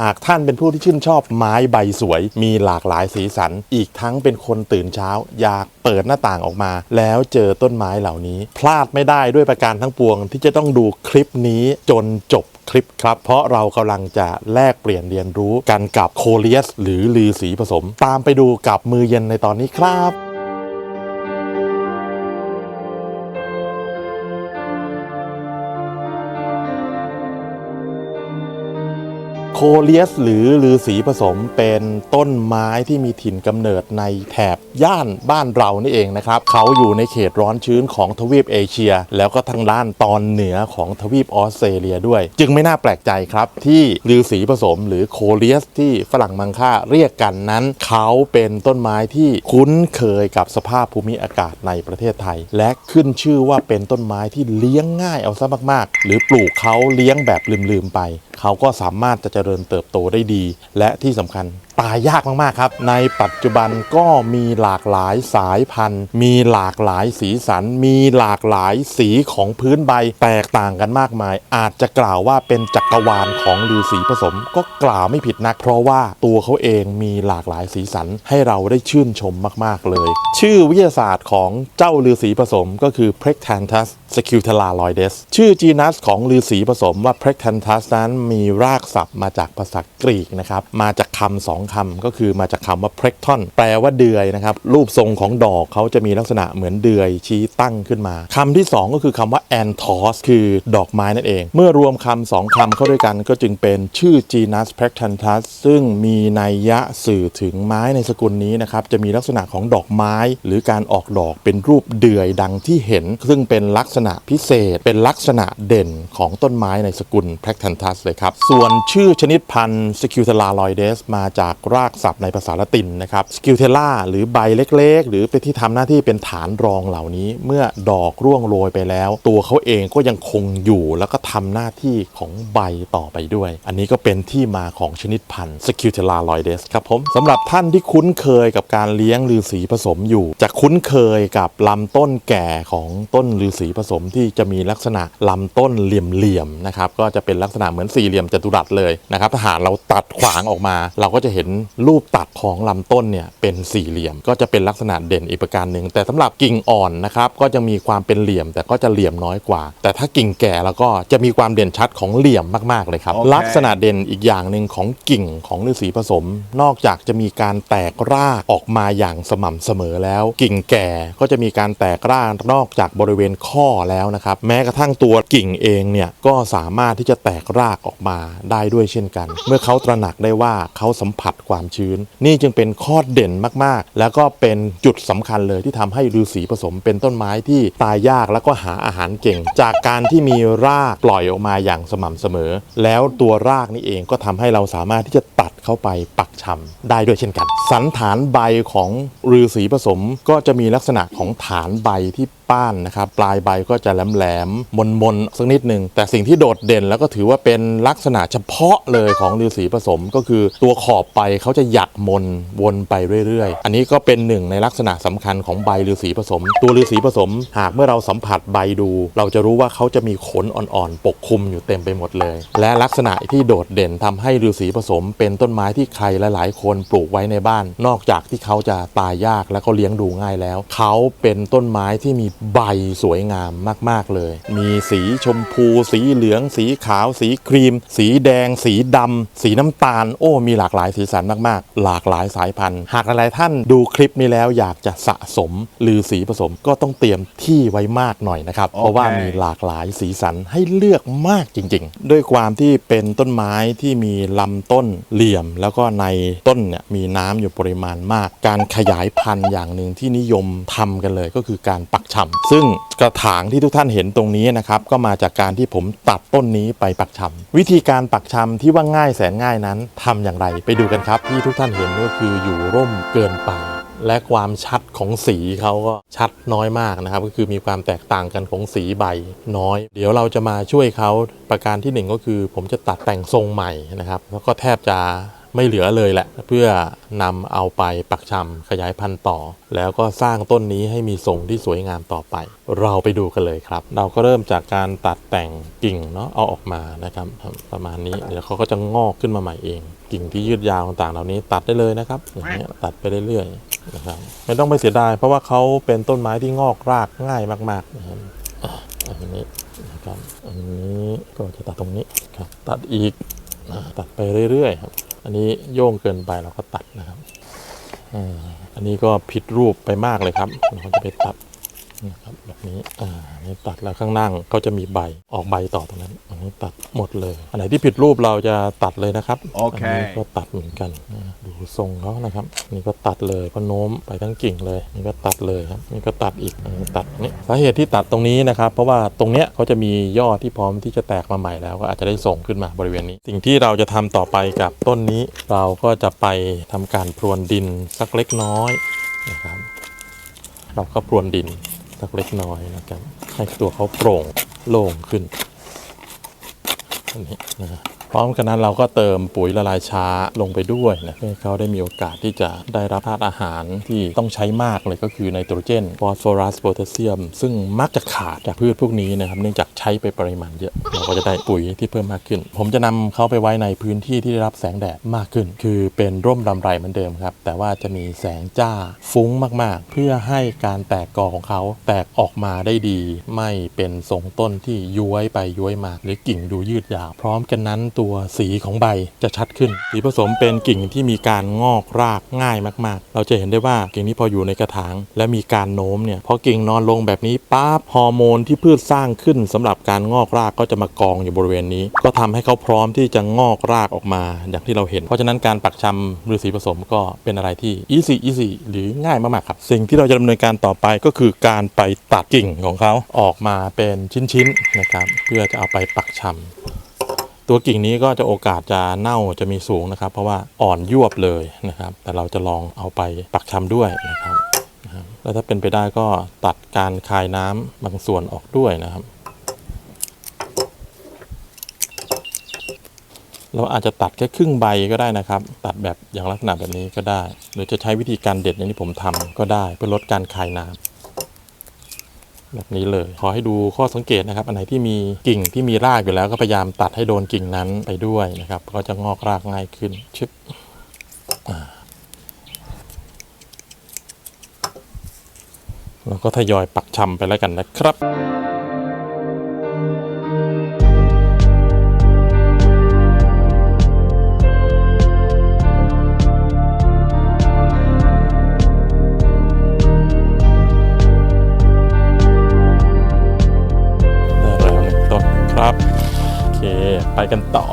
หากท่านเป็นผู้ที่ชื่นชอบไม้ใบสวย มีหลากหลายสีสัน อีกทั้งเป็นคนตื่นเช้า อยากเปิดหน้าต่างออกมา แล้วเจอต้นไม้เหล่านี้ พลาดไม่ได้ด้วยประการทั้งปวง ที่จะต้องดูคลิปนี้จนจบคลิปครับ เพราะเรากำลังจะแลกเปลี่ยนเรียนรู้กันกับโคเลียส หรือลือสีผสม ตามไปดูกับมือเย็นในตอนนี้ครับ เลียสหรือลือสีผสมเป็นต้นไม้ที่มีถิ่นกำเนิดในแถบย่านบ้านเรานี่เองนะครับ เขาอยู่ในเขตร้อนชื้นของทวีปเอเชีย แล้วก็ทางด้านตอนเหนือของทวีปออสเตรเลียด้วย จึงไม่น่าแปลกใจครับ ที่ลือสีผสมหรือโคเลียสที่ฝรั่งมังค่าเรียกกันนั้น เขาเป็นต้นไม้ที่คุ้นเคยกับสภาพภูมิอากาศในประเทศไทย และขึ้นชื่อว่าเป็นต้นไม้ที่เลี้ยงง่ายเอาซะมากๆ หรือปลูกเขาเลี้ยงแบบลืมๆไป เขาก็สามารถจะเจริญเติบโตได้ดี และที่สำคัญตายยากมากๆครับ ในปัจจุบันก็มีหลากหลายสายพันธุ์ มีหลากหลายสีสัน มีหลากหลายสีของพื้นใบแตกต่างกันมากมาย อาจจะกล่าวว่าเป็นจักรวาลของฤาษีผสม ก็กล่าวไม่ผิดนัก เพราะว่าตัวเขาเองมีหลากหลายสีสันให้เราได้ชื่นชมมากๆเลย ชื่อวิทยาศาสตร์ของเจ้าฤาษีผสมก็คือ p r e c t a n t u s s c u t e l a l o i d e s ชื่อจีนัสของฤาษีผสมว่า p r e c t a n t u s นั้นมีรากศัพท์มาจากภาษากรีกนะครับมาจากคำสองคำก็คือมาจากคำว่า p r e c t o n แปลว่าเดือยนะครับ รูปทรงของดอกเขาจะมีลักษณะเหมือนเดือยชี้ตั้งขึ้นมาคำที่สองก็คือคำว่า anthos คือดอกไม้นั่นเอง เมื่อรวมคำสองคำเข้าด้วยกันก็จึงเป็นชื่อ genus p r e c t a n t u s ซึ่งมีนัยยะสื่อถึงไม้ในสกุลนี้นะครับจะมีลักษณะของดอกไม้ หรือการออกดอกเป็นรูปเดือยดังที่เห็น ซึ่งเป็นลักษณะพิเศษ เป็นลักษณะเด่นของต้นไม้ในสกุล p r e c t a n t u s เลยครับส่วนชื่อชนิดพันธุ์ s c u t e l a l o i d e s มาจากรากศัพท์ในภาษาละตินนะครับ s c u t e l a หรือใบเล็กๆ หรือเป็นที่ทำหน้าที่เป็นฐานรองเหล่านี้ เมื่อดอกร่วงโรยไปแล้ว ตัวเขาเองก็ยังคงอยู่แล้วก็ทำหน้าที่ของใบต่อไปด้วย อันนี้ก็เป็นที่มาของชนิดพันธุ์ s c u t e l a l o i d e s ครับผมสำหรับท่านที่คุ้นเคยกับการเลี้ยงลือสีผสมอยู่ จะคุ้นเคยกับลำต้นแก่ของต้นลือสีผสมที่จะมีลักษณะลำต้นเหลี่ยมๆนะครับก็จะเป็นลักษณะเหมือนสี่เหลี่ยมจัตุรัสเลยนะครับถ้าหากเราตัดขวางออกมา เราก็จะเห็นรูปตัดของลำต้นเนี่ยเป็นสี่เหลี่ยม ก็จะเป็นลักษณะเด่นอีกประการหนึ่งแต่สำหรับกิ่งอ่อนนะครับก็จะมีความเป็นเหลี่ยม แต่ก็จะเหลี่ยมน้อยกว่า แต่ถ้ากิ่งแก่แล้วก็จะมีความเด่นชัดของเหลี่ยมมากๆเลยครับโอเคลักษณะเด่นอีกอย่างหนึ่งของกิ่งของฤาษีผสม นอกจากจะมีการแตกรากออกมาอย่างสม่ำเสมอแล้ว กิ่งแก่ก็จะมีการแตกรากนอกจากบริเวณข้อแล้วนะครับ แม้กระทั่งตัวกิ่งเองเนี่ยก็สามารถที่จะแตกรากออกมาได้ด้วยเช่นกัน เมื่อเขาตระหนักได้ว่าเขาสัมผัสความชื้น นี่จึงเป็นข้อเด่นมากๆ แล้วก็เป็นจุดสำคัญเลยที่ทำให้ฤาษีผสมเป็นต้นไม้ที่ตายยากแล้วก็หาอาหารเก่ง จากการที่มีรากปล่อยออกมาอย่างสม่ำเสมอ แล้วตัวรากนี่เองก็ทำให้เราสามารถที่จะตัดเข้าไปปักชำได้ด้วยเช่นกัน สันฐานใบของฤาษีผสมก็จะมีลักษณะของฐานใบที่ ป้านนะครับปลายใบก็จะแหลมๆมนๆสักนิดหนึ่งแต่สิ่งที่โดดเด่นแล้วก็ถือว่าเป็นลักษณะเฉพาะเลยของฤาษีผสมก็คือตัวขอบใบเขาจะหยักมนวนไปเรื่อยๆ อันนี้ก็เป็นหนึ่งในลักษณะสำคัญของใบฤาษีผสม ตัวฤาษีผสม หากเมื่อเราสัมผัสใบดู เราจะรู้ว่าเขาจะมีขนอ่อนๆ ปกคลุมอยู่เต็มไปหมดเลย และลักษณะที่โดดเด่นทำให้ฤาษีผสม เป็นต้นไม้ที่ใครหลายๆ คนปลูกไว้ในบ้าน นอกจากที่เขาจะตายยากและก็เลี้ยงดูง่ายแล้ว เขาเป็นต้นไม้ที่มีใบสวยงามมาก ๆ เลย มีสีชมพู สีเหลือง สีขาว สีครีม สีแดง สีดำ สีน้ำตาล โอ้ มีหลากหลายสีสันมาก ๆ หลากหลายสายพันธุ์ หากหลายๆท่านดูคลิปนี้แล้วอยากจะสะสมหรือสีผสมก็ต้องเตรียมที่ไว้มากหน่อยนะครับ เพราะว่ามีหลากหลายสีสันให้เลือกมากจริง ๆ ด้วยความที่เป็นต้นไม้ที่มีลำต้นเหลี่ยม แล้วก็ในต้นเนี่ยมีน้ำอยู่ปริมาณมาก การขยายพันธุ์อย่างหนึ่งที่นิยมทำกันเลยก็คือการปัก ชำซึ่งกระถางที่ทุกท่านเห็นตรงนี้นะครับก็มาจากการที่ผมตัดต้นนี้ไปปักชำวิธีการปักชำที่ว่าง่ายแสนง่ายนั้นทำอย่างไรไปดูกันครับ ที่ทุกท่านเห็นก็คืออยู่ร่มเกินไปและความชัดของสีเขาก็ชัดน้อยมากนะครับ ก็คือมีความแตกต่างกันของสีใบน้อย เดี๋ยวเราจะมาช่วยเขาประการที่หนึ่งก็คือ ผมจะตัดแต่งทรงใหม่นะครับ แล้วก็แทบจะ ไม่เหลือเลยแหละ เพื่อนำเอาไปปักชำขยายพันธุ์ต่อ แล้วก็สร้างต้นนี้ให้มีทรงที่สวยงามต่อไป เราไปดูกันเลยครับ เราก็เริ่มจากการตัดแต่งกิ่งเนาะเอาออกมานะครับประมาณนี้เดี๋ยวเขาก็จะงอกขึ้นมาใหม่เอง กิ่งที่ยืดยาวต่างๆ เหล่านี้ตัดได้เลยนะครับอย่างเงี้ยตัดไปเรื่อยๆนะครับไม่ต้องไปเสียดาย เพราะว่าเขาเป็นต้นไม้ที่งอกรากง่ายมากๆนะครับอันนี้นะครับอันนี้ก็จะตัดตรงนี้ครับตัดอีกตัดไปเรื่อยๆครับ อันนี้โย่งเกินไปเราก็ตัดนะครับอันนี้ก็ผิดรูปไปมากเลยครับเราจะไปตัด นะครับแบบนี้อ่าอันนี้ตัดแล้วข้างล่างก็จะมีใบออกใบต่อตรงนั้น อันนี้ตัดหมดเลย อันไหนที่ผิดรูปเราจะตัดเลยนะครับโอเค นนี้ก็ตัดเหมือนกันอ่าดูทรงเขานะครับนี่ก็ตัดเลยก็โน้มไปทั้งกิ่งเลยนี่ก็ตัดเลยครับนี่ก็ตัดอีกอันนี้ตัดอันนี้สาเหตุที่ตัดตรงนี้นะครับ เพราะว่าตรงเนี้ยเขาจะมียอดที่พร้อมที่จะแตกมาใหม่แล้วก็อาจจะได้ส่งขึ้นมาบริเวณนี้ สิ่งที่เราจะทำต่อไปกับต้นนี้ เราก็จะไปทำการพรวนดินสักเล็กน้อยนะครับ เราก็พรวนดิน สักเล็กน้อยนะครับให้ตัวเขาโปร่งโล่งขึ้นอันนี้นะครับ พร้อมกันนั้นเราก็เติมปุ๋ยละลายช้าลงไปด้วยนะเพื่อให้เขาได้มีโอกาสที่จะได้รับธาตุอาหารที่ต้องใช้มากเลยก็คือไนโตรเจนฟอสฟอรัสโพแทสเซียม ซึ่งมักจะขาดจากพืชพวกนี้นะครับเนื่องจากใช้ไปปริมาณเยอะ เราก็จะได้ปุ๋ยที่เพิ่มมากขึ้น ผมจะนำเขาไปไว้ในพื้นที่ที่ได้รับแสงแดดมากขึ้น คือเป็นร่มรำไรเหมือนเดิมครับ แต่ว่าจะมีแสงจ้าฟุ้งมาก ๆ เพื่อให้การแตกกอของเขาแตกออกมาได้ดี ไม่เป็นทรงต้นที่ย้วยไปย้วยมาหรือกิ่งดูยืดยาวพร้อมกันนั้นตัวัวสีของใบจะชัดขึ้น สีผสมเป็นกิ่งที่มีการงอกรากง่ายมาก ๆ เราจะเห็นได้ว่ากิ่งนี้พออยู่ในกระถาง และมีการโน้มเนี่ยพอกิ่งนอนลงแบบนี้ปั๊บฮอร์โมนที่พืชสร้างขึ้นสำหรับการงอกรากก็จะมากองอยู่บริเวณนี้ ก็ทำให้เขาพร้อมที่จะงอกรากออกมา อย่างที่เราเห็น เพราะฉะนั้นการปักชำหรือสีผสมก็เป็นอะไรที่ easy easy หรือง่ายมากๆครับสิ่งที่เราจะดำเนินการต่อไปก็คือการไปตัดกิ่งของเขาออกมาเป็นชิ้นๆนะครับเพื่อจะเอาไปปักชำ ตัวกิ่งนี้ก็จะโอกาสจะเน่าจะมีสูงนะครับ เพราะว่าอ่อนยวบเลยนะครับ แต่เราจะลองเอาไปปักชำด้วยนะครับแล้วถ้าเป็นไปได้ก็ตัดการคายน้ำบางส่วนออกด้วยนะครับ เราอาจจะตัดแค่ครึ่งใบก็ได้นะครับ ตัดแบบอย่างลักษณะแบบนี้ก็ได้ หรือจะใช้วิธีการเด็ดอย่างที่ผมทำก็ได้เพื่อลดการคายน้ำ แบบนี้เลย ขอให้ดูข้อสังเกตนะครับ อันไหนที่มีกิ่งที่มีรากอยู่แล้วก็พยายามตัดให้โดนกิ่งนั้นไปด้วยนะครับ ก็จะงอกรากง่ายขึ้นชิบอ่าเราก็ทยอยปักชำไปแล้วกันนะครับ ครับ โอเค ไปกันต่อ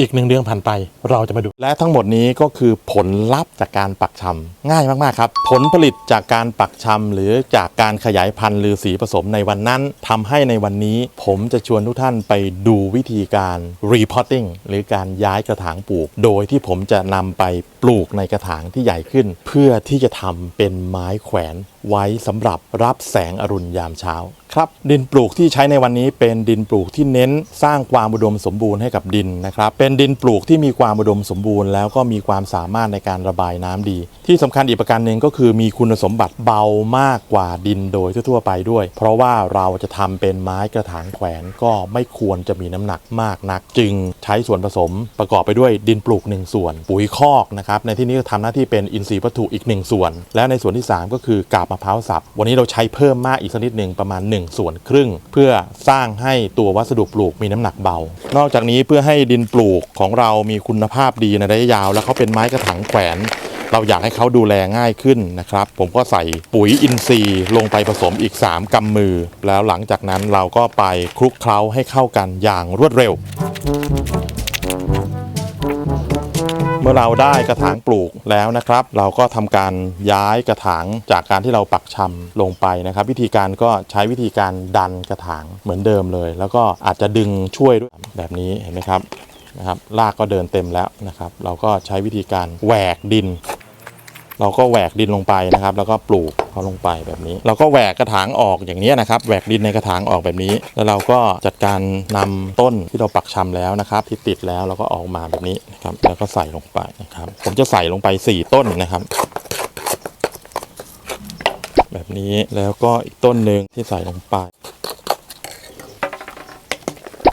อีกหนึ่งเดือนผ่านไปเราจะมาดู และทั้งหมดนี้ก็คือผลลัพธ์จากการปักชำง่ายมากๆครับ ผลผลิตจากการปักชำหรือจากการขยายพันธุ์หรือสีผสมในวันนั้นทำให้ในวันนี้ ผมจะชวนทุกท่านไปดูวิธีการ repotting หรือการย้ายกระถางปลูก โดยที่ผมจะนำไป ปลูกในกระถางที่ใหญ่ขึ้น เพื่อที่จะทำเป็นไม้แขวนไว้สำหรับรับแสงอรุณยามเช้าครับดินปลูกที่ใช้ในวันนี้เป็นดินปลูกที่เน้นสร้างความอุดมสมบูรณ์ให้กับดินนะครับ เป็นดินปลูกที่มีความอุดมสมบูรณ์ แล้วก็มีความสามารถในการระบายน้ำดี ที่สำคัญอีกประการหนึ่งก็คือมีคุณสมบัติเบามากกว่าดินโดยทั่วไปด้วย เพราะว่าเราจะทำเป็นไม้กระถางแขวนก็ไม่ควรจะมีน้ำหนักมากนัก จึงใช้ส่วนผสมประกอบไปด้วยดินปลูก 1 ส่วน ปุ๋ยคอกนะครับในที่นี้ก็ทำหน้าที่เป็นอินทรีย์วัตถุอีก 1 ส่วน และในส่วนที่ 3 ก็คือกาบมะพร้าวสับวันนี้เราใช้เพิ่มมากอีกสักนิดหนึ่งประมาณ 1 ส่วนครึ่ง เพื่อสร้างให้ตัววัสดุปลูกมีน้ำหนักเบา นอกจากนี้เพื่อให้ดินปลูกของเรามีคุณภาพดีในระยะยาว และเขาเป็นไม้กระถางแขวน เราอยากให้เขาดูแลง่ายขึ้นนะครับ ผมก็ใส่ปุ๋ยอินทรีย์ลงไปผสมอีก 3กำมือ แล้วหลังจากนั้นเราก็ไปคลุกเคล้าให้เข้ากันอย่างรวดเร็ว เมื่อเราได้กระถางปลูกแล้วนะครับ เราก็ทำการย้ายกระถางจากการที่เราปักชำลงไปนะครับ วิธีการก็ใช้วิธีการดันกระถางเหมือนเดิมเลย แล้วก็อาจจะดึงช่วยด้วยแบบนี้เห็นไหมครับนะครับรากก็เดินเต็มแล้วนะครับ เราก็ใช้วิธีการแหวกดิน เราก็แหวกดินลงไปนะครับ แล้วก็ปลูกเขาลงไปแบบนี้ เราก็แหวกกระถางออกอย่างนี้นะครับแหวกดินในกระถางออกแบบนี้ แล้วเราก็จัดการนำต้นที่เราปักชำแล้วนะครับ ที่ติดแล้วเราก็ออกมาแบบนี้นะครับแล้วก็ใส่ลงไปนะครับ ผมจะใส่ลงไป 4 ต้นนะครับแบบนี้แล้วก็อีกต้นหนึ่งที่ใส่ลงไป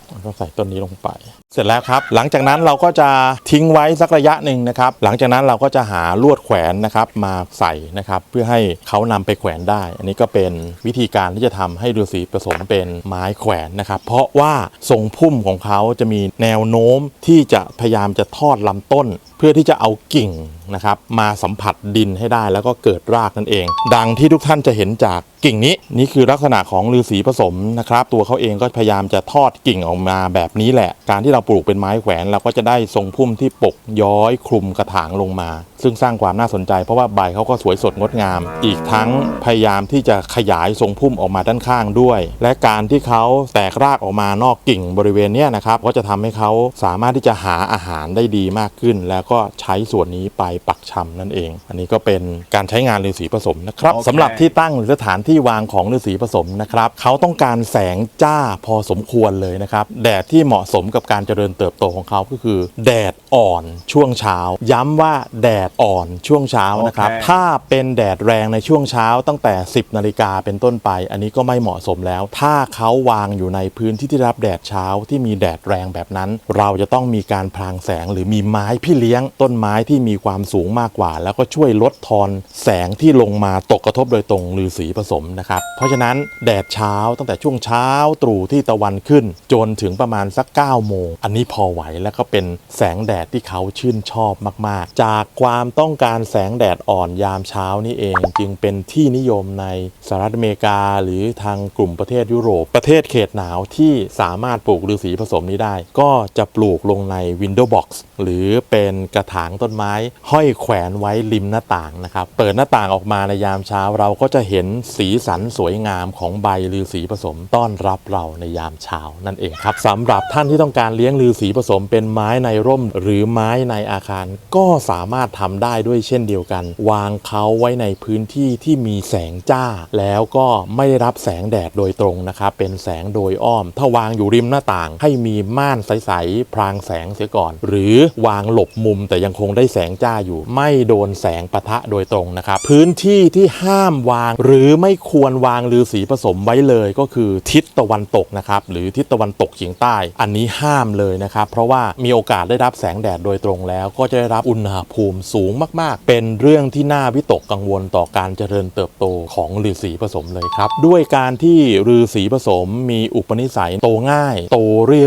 แล้วก็ใส่ต้นนี้ลงไป เสร็จแล้วครับ หลังจากนั้นเราก็จะทิ้งไว้สักระยะหนึ่งนะครับ หลังจากนั้นเราก็จะหาลวดแขวนนะครับมาใส่นะครับ เพื่อให้เขานำไปแขวนได้ อันนี้ก็เป็นวิธีการที่จะทำให้ฤาษีผสมเป็นไม้แขวนนะครับ เพราะว่าทรงพุ่มของเขาจะมีแนวโน้มที่จะพยายามจะทอดลำต้น เพื่อที่จะเอากิ่งนะครับมาสัมผัสดินให้ได้แล้วก็เกิดรากนั่นเอง ดังที่ทุกท่านจะเห็นจากกิ่งนี้นี่คือลักษณะของฤาษีผสมนะครับ ตัวเขาเองก็พยายามจะทอดกิ่งออกมาแบบนี้แหละ การที่เราปลูกเป็นไม้แขวนเราก็จะได้ทรงพุ่มที่ปกย้อยคลุมกระถางลงมา ซึ่งสร้างความน่าสนใจ เพราะว่าใบเขาก็สวยสดงดงาม อีกทั้งพยายามที่จะขยายทรงพุ่มออกมาด้านข้างด้วย และการที่เขาแตกรากออกมานอกกิ่งบริเวณนี้นะครับก็จะทำให้เขาสามารถที่จะหาอาหารได้ดีมากขึ้นแล้วก็ใช้ส่วนนี้ไปปักชำนั่นเอง อันนี้ก็เป็นการใช้งานฤาษีผสมนะครับโอเคสำหรับที่ตั้งหรือสถานที่วางของฤาษีผสมนะครับเขาต้องการแสงจ้าพอสมควรเลยนะครับแดดที่เหมาะสมกับการเจริญเติบโตของเขาก็คือ แดดอ่อนช่วงเช้า ย้ำว่าแดดอ่อนช่วงเช้านะครับโอเคถ้าเป็นแดดแรงในช่วงเช้าตั้งแต่ 10นาฬิกาเป็นต้นไป อันนี้ก็ไม่เหมาะสมแล้ว ถ้าเขาวางอยู่ในพื้นที่ที่รับแดดเช้าที่มีแดดแรงแบบนั้น เราจะต้องมีการพรางแสงหรือมีไม้พี่เลี้ยงต้นไม้ที่มีความสูงมากกว่า แล้วก็ช่วยลดทอนแสงที่ลงมาตกกระทบโดยตรงหรือสีผสมนะครับ เพราะฉะนั้นแดดเช้าตั้งแต่ช่วงเช้าตรู่ที่ตะวันขึ้น จนถึงประมาณสัก9โมง อันนี้พอไหวแล้วก็เป็นแสงแดดที่เขาชื่นชอบมาก ๆ จากความต้องการแสงแดดอ่อนยามเช้านี่เอง จึงเป็นที่นิยมในสหรัฐอเมริกา หรือทางกลุ่มประเทศยุโรป ประเทศเขตหนาวที่สามารถปลูกฤาษีผสมนี้ได้ ก็จะปลูกลงใน Window Box หรือเป็นกระถางต้นไม้ ห้อยแขวนไว้ริมหน้าต่างนะครับ เปิดหน้าต่างออกมาในยามเช้าเราก็จะเห็นสีสันสวยงามของใบฤาษีผสมต้อนรับเราในยามเช้านั่นเองครับสำหรับท่านที่ต้องการเลี้ยงฤาษีผสมเป็นไม้ในร่ม หรือไม้ในอาคารก็สามารถทำได้ด้วยเช่นเดียวกัน วางเขาไว้ในพื้นที่ที่มีแสงจ้า แล้วก็ไม่ได้รับแสงแดดโดยตรงนะครับเป็นแสงโดยอ้อม ถ้าวางอยู่ริมหน้าต่าง ให้มีม่านใสๆพรางแสงเสียก่อน หรือวางหลบมุมแต่ยังคงได้แสงจ้าอยู่ ไม่โดนแสงปะทะโดยตรงนะครับ พื้นที่ที่ห้ามวาง หรือไม่ควรวางฤาษีผสมไว้เลยก็คือทิศตะวันตกนะครับหรือทิศตะวันตกเฉียงใต้ อันนี้ห้ามเลยนะครับ เพราะว่ามีโอกาสได้รับแสงแดดโดยตรงแล้ว ก็จะได้รับอุณหภูมิสูงมาก ๆ เป็นเรื่องที่น่าวิตกกังวลต่อการเจริญเติบโตของฤาษีผสมเลยครับ ด้วยการที่ฤาษีผสมมีอุปนิสัยโตง่าย โต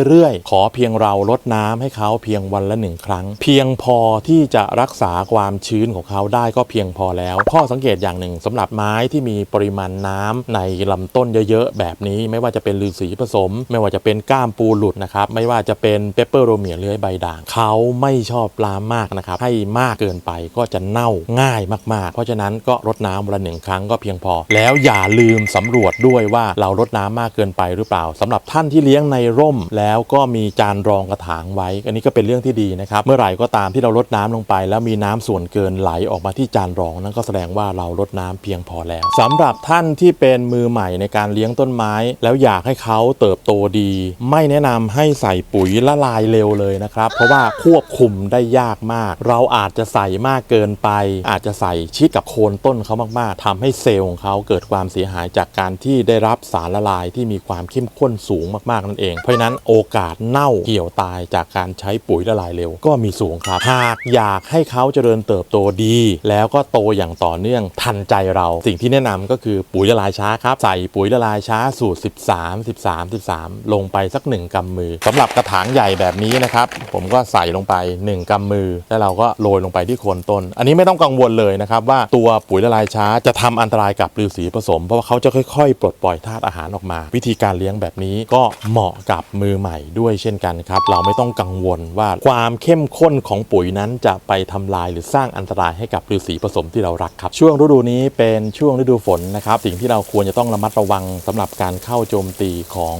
เรื่อยๆ ขอเพียงเราลดน้ำให้เขาเพียงวันละหนึ่งครั้ง เพียงพอที่จะรักษาความชื้นของเขาได้ก็เพียงพอแล้ว ข้อสังเกตอย่างหนึ่งสำหรับไม้ที่มีปริมาณน้ำในลำต้นเยอะๆ แบบนี้ ไม่ว่าจะเป็นฤาษีผสม ไม่ว่าจะเป็นก้ามปูหลุดนะครับ ไม่ว่าจะเป็นเปปเปอร์โรเมียเลื้อยใบด่างเขาไม่ชอบน้ำมากนะครับ ให้มากเกินไปก็จะเน่าง่ายมากๆ เพราะฉะนั้นก็รดน้ำวันละหนึ่งครั้งก็เพียงพอ แล้วอย่าลืมสำรวจด้วยว่าเรารดน้ำมากเกินไปหรือเปล่าสำหรับท่านที่เลี้ยงในร่ม แล้วก็มีจานรองกระถางไว้ อันนี้ก็เป็นเรื่องที่ดีนะครับ เมื่อไหร่ก็ตามที่เราลดน้ำลงไป แล้วมีน้ำส่วนเกินไหลออกมาที่จานรอง นั่นก็แสดงว่าเราลดน้ำเพียงพอแล้วสำหรับท่านที่เป็นมือใหม่ในการเลี้ยงต้นไม้ แล้วอยากให้เขาเติบโตดี ไม่แนะนำให้ใส่ปุ๋ยละลายเร็วเลยนะครับ เพราะว่าควบคุมได้ยากมาก เราอาจจะใส่มากเกินไป อาจจะใส่ชิดกับโคนต้นเขามากๆทำให้เซลล์ของเขาเกิดความเสียหายจากการที่ได้รับสารละลายที่มีความเข้มข้นสูงมากๆนั่นเอง เพราะฉะนั้นโอกาสเน่าเหี่ยวตายจากการใช้ปุ๋ยละลายเร็ว ก็มีสูงครับหากอยากให้เขาเจริญเติบโตดี แล้วก็โตอย่างต่อเนื่องทันใจเรา สิ่งที่แนะนำก็คือปุ๋ยละลายช้าครับ ใส่ปุ๋ยละลายช้าสูตร 13 13 13 ลงไปสัก 1กำมือสำหรับกระถางใหญ่แบบนี้นะครับ ผมก็ใส่ลงไป 1กำมือ แล้วเราก็โรยลงไปที่โคนต้น อันนี้ไม่ต้องกังวลเลยนะครับว่าตัวปุ๋ยละลายช้าจะทำอันตรายกับฤาษีผสม เพราะว่าเขาจะค่อยๆ ปลดปล่อยธาตุอาหารออกมา วิธีการเลี้ยงแบบนี้ก็เหมาะกับมือใหม่ด้วยเช่นกันครับ เราไม่ต้องกังวลว่าความเข้มข้นของปุ๋ยนั้นจะไปทำลายหรือสร้างอันตรายให้กับฤาษีผสมที่เรารักครับ ช่วงฤดูนี้เป็นช่วงฤดูฝนนะครับ สิ่งที่เราควรจะต้องระมัดระวังสำหรับการเข้าโจมตีของ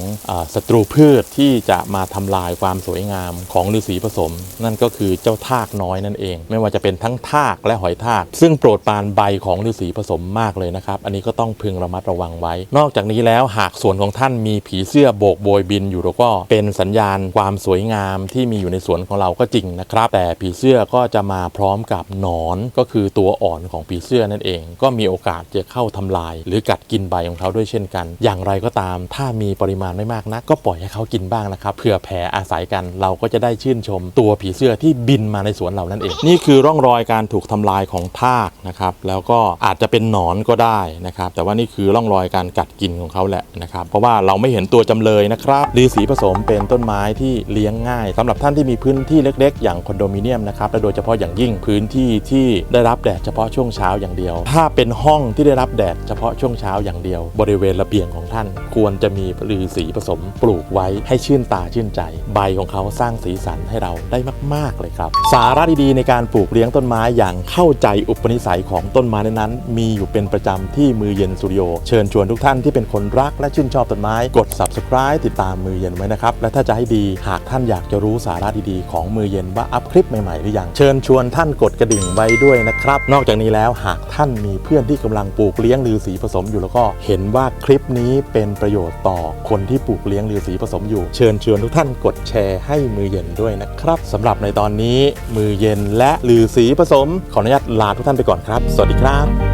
ศัตรูพืชที่จะมาทำลายความสวยงามของฤาษีผสม นั่นก็คือเจ้าทากน้อยนั่นเอง ไม่ว่าจะเป็นทั้งทากและหอยทาก ซึ่งโปรดปานใบของฤาษีผสมมากเลยนะครับ อันนี้ก็ต้องพึงระมัดระวังไว้ นอกจากนี้แล้วหากสวนของท่านมีผีเสื้อโบกโบยบินอยู่แล้วก็เป็นสัญญาณความสวยงามที่มีอยู่ในสวนของเราก็จริงนะครับแต่ผีเสื้อก็จะมาพร้อมกับหนอนก็คือตัวอ่อนของผีเสื้อนั่นเอง ก็มีโอกาสจะเข้าทำลาย หรือกัดกินใบของเขาด้วยเช่นกัน อย่างไรก็ตาม ถ้ามีปริมาณไม่มากนัก ก็ปล่อยให้เขากินบ้างนะครับเผื่อแผ่อาศัยกันเราก็จะได้ชื่นชม ตัวผีเสื้อที่บินมาในสวนเรานั่นเอง นี่คือร่องรอยการถูกทำลายของทากนะครับแล้วก็อาจจะเป็นหนอนก็ได้นะครับแต่ว่านี่คือร่องรอยการกัดกินของเขาแหละนะครับเพราะว่าเราไม่เห็นตัวจำเลยนะครับฤาษีผสมเป็นต้นไม้ที่เลี้ยงง่ายสำหรับท่านที่มีพื้นที่เล็ก ๆ อย่างคอนโดมิเนียมนะครับและโดยเฉพาะอย่างยิ่งพื้นที่ที่ได้รับแดดเฉพาะช่วงเช้าอย่างเดียว ถ้าเป็นห้องที่ได้รับแดดเฉพาะช่วงเช้าอย่างเดียว บริเวณระเบียงของท่าน ควรจะมีฤาษีผสมปลูกไว้ให้ชื่นตาชื่นใจ ใบของเขาสร้างสีสันให้เราได้มาก ๆ เลยครับ สาระดีๆในการปลูกเลี้ยงต้นไม้อย่างเข้าใจอุปนิสัยของต้นไม้นั้นๆ มีอยู่เป็นประจำที่มือเย็นสตูดิโอเชิญชวนทุกท่านที่เป็นคนรักและชื่นชอบต้นไม้กด subscribe ติดตามมือเย็นไว้นะครับและถ้าจะให้ดีหากท่านอยากจะรู้สาระดีๆของมือเย็นว่าอัพคลิปใหม่ๆหรือยัง เชิญชวนท่านกดกระดิ่งไว้ด้วยนะครับ นอกจากนี้แล้วหากท่านมีเพื่อนที่กำลังปลูกเลี้ยงลือสีผสมอยู่แล้วก็เห็นว่าคลิปนี้เป็นประโยชน์ต่อคนที่ปลูกเลี้ยงลือสีผสมอยู่ เชิญชวนทุกท่านกดแชร์ให้มือเย็นด้วยนะครับสำหรับในตอนนี้มือเย็นและลือสีผสม ขออนุญาตลาทุกท่านไปก่อนครับ สวัสดีครับ